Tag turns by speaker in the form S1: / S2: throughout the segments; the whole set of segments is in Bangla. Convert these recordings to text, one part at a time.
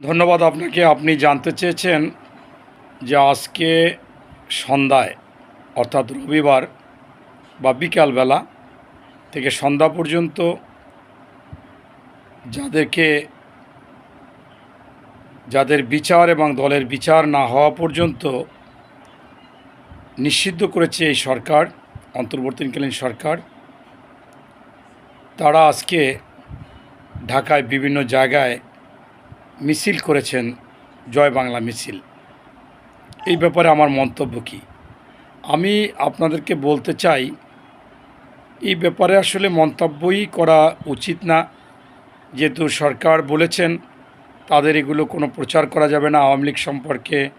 S1: ধন্যবাদ আপনাকে। আপনি জানতে চেয়েছেন যে আজকে সন্ধ্যায়, অর্থাৎ রবিবার বা বিকালবেলা থেকে সন্ধ্যা পর্যন্ত যাদেরকে, যাদের বিচার এবং দলের বিচার না হওয়া পর্যন্ত নিষিদ্ধ করেছে এই সরকার, অন্তর্বর্তীকালীন সরকার, তারা আজকে ঢাকায় বিভিন্ন জায়গায় মিছিল করেছেন জয় বাংলা মিছিল। এই ব্যাপারে আমার মন্তব্য কী? আমি আপনাদেরকে বলতে চাই, এই ব্যাপারে আসলে মন্তব্যই করা উচিত না। যেহেতু সরকার বলেছেন, তাদের এগুলো কোনো প্রচার করা যাবে না। আওয়ামী লীগ সম্পর্কে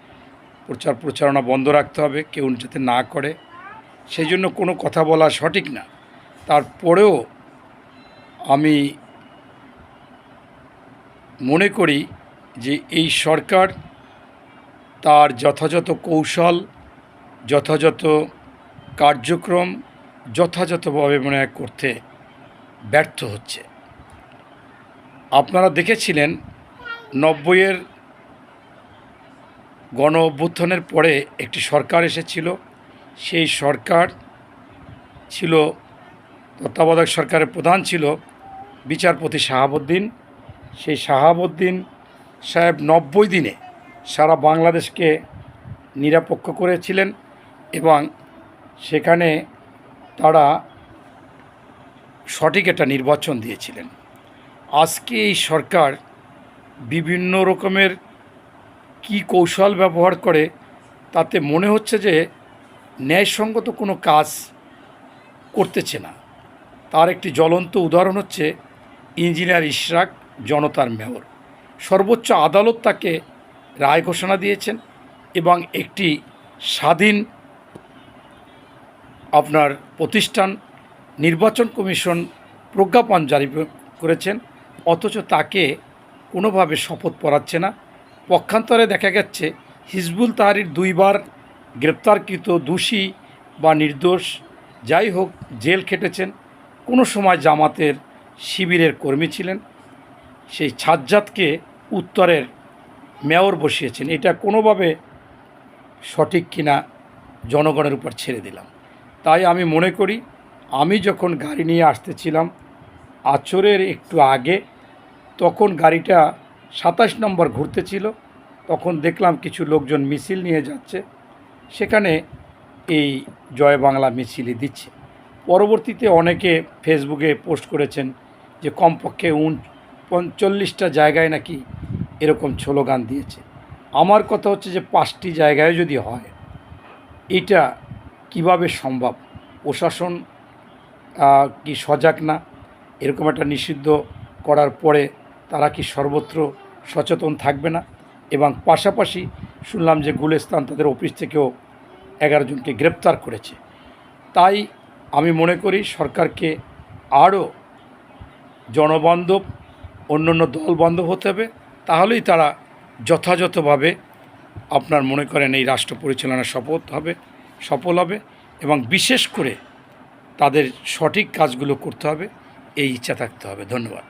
S1: প্রচার প্রচারণা বন্ধ রাখতে হবে, কেউ যাতে না করে। সেই জন্য কোনো কথা বলা সঠিক না। তারপরেও আমি মনে করি যে এই সরকার তার যথাযথ কৌশল, যথাযথ কার্যক্রম যথাযথভাবে মনে করতে ব্যর্থ হচ্ছে। আপনারা দেখেছিলেন নব্বইয়ের গণ অভ্যুত্থানের পরে একটি সরকার এসেছিল। সেই সরকার ছিল তত্ত্বাবধায়ক সরকারের প্রধান ছিল বিচারপতি শাহাবুদ্দিন। সেই শাহাবুদ্দিন সাহেব নব্বই দিনে সারা বাংলাদেশকে নিরাপক্ষ করেছিলেন এবং সেখানে তারা সঠিক একটা নির্বাচন দিয়েছিলেন। আজকে এই সরকার বিভিন্ন রকমের কি কৌশল ব্যবহার করে তাতে মনে হচ্ছে যে ন্যায়সঙ্গত কোনো কাজ করতেছে না। তার একটি জ্বলন্ত উদাহরণ হচ্ছে ইঞ্জিনিয়ার ইশরাক জনতার মেয়র। সর্বোচ্চ আদালত তাকে রায় ঘোষণা দিয়েছেন এবং একটি স্বাধীন আপনার প্রতিষ্ঠান নির্বাচন কমিশন প্রজ্ঞাপন জারি করেছেন, অথচ তাকে কোনোভাবে শপথ পড়াচ্ছে না। পক্ষান্তরে দেখা যাচ্ছে হিজবুল তাহারির দুইবার গ্রেপ্তারকৃত দোষী বা নির্দোষ, যাই হোক, জেল খেটেছেন। কোনো সময় জামাতের শিবিরের কর্মী ছিলেন। সেই ছাজ্জাদকে উত্তরের মেয়র বসিয়েছেন। এটা কোনোভাবে সঠিক কিনা জনগণের উপর ছেড়ে দিলাম। তাই আমি মনে করি, আমি যখন গাড়ি নিয়ে আসতেছিলাম আচরের একটু আগে, তখন গাড়িটা সাতাশ নম্বর ঘুরতেছিল তখন দেখলাম কিছু লোকজন মিছিল নিয়ে যাচ্ছে। সেখানে এই জয় বাংলা মিছিলই দিচ্ছে। পরবর্তীতে অনেকে ফেসবুকে পোস্ট করেছেন যে কমপক্ষে উন পঞ্চল্লিশটা জায়গায় নাকি এরকম স্লোগান দিয়েছে। আমার কথা হচ্ছে যে পাঁচটি জায়গায় যদি হয়, এটা কীভাবে সম্ভব? প্রশাসন কি সজাগ না? এরকম একটা নিষিদ্ধ করার পরে তারা কি সর্বত্র সচেতন থাকবে না? এবং পাশাপাশি শুনলাম যে গুলেস্তান তাদের অফিস থেকেও এগারো জনকে গ্রেপ্তার করেছে। তাই আমি মনে করি সরকারকে আরও জনবান্ধব অন্য অন্য দল বন্ধ হতে হবে, তাহলেই তারা যথাযথভাবে আপনার মনে করেন এই রাষ্ট্র পরিচালনার শপথ হবে, সফল হবে এবং বিশেষ করে তাদের সঠিক কাজগুলো করতে হবে, এই ইচ্ছা থাকতে হবে। ধন্যবাদ।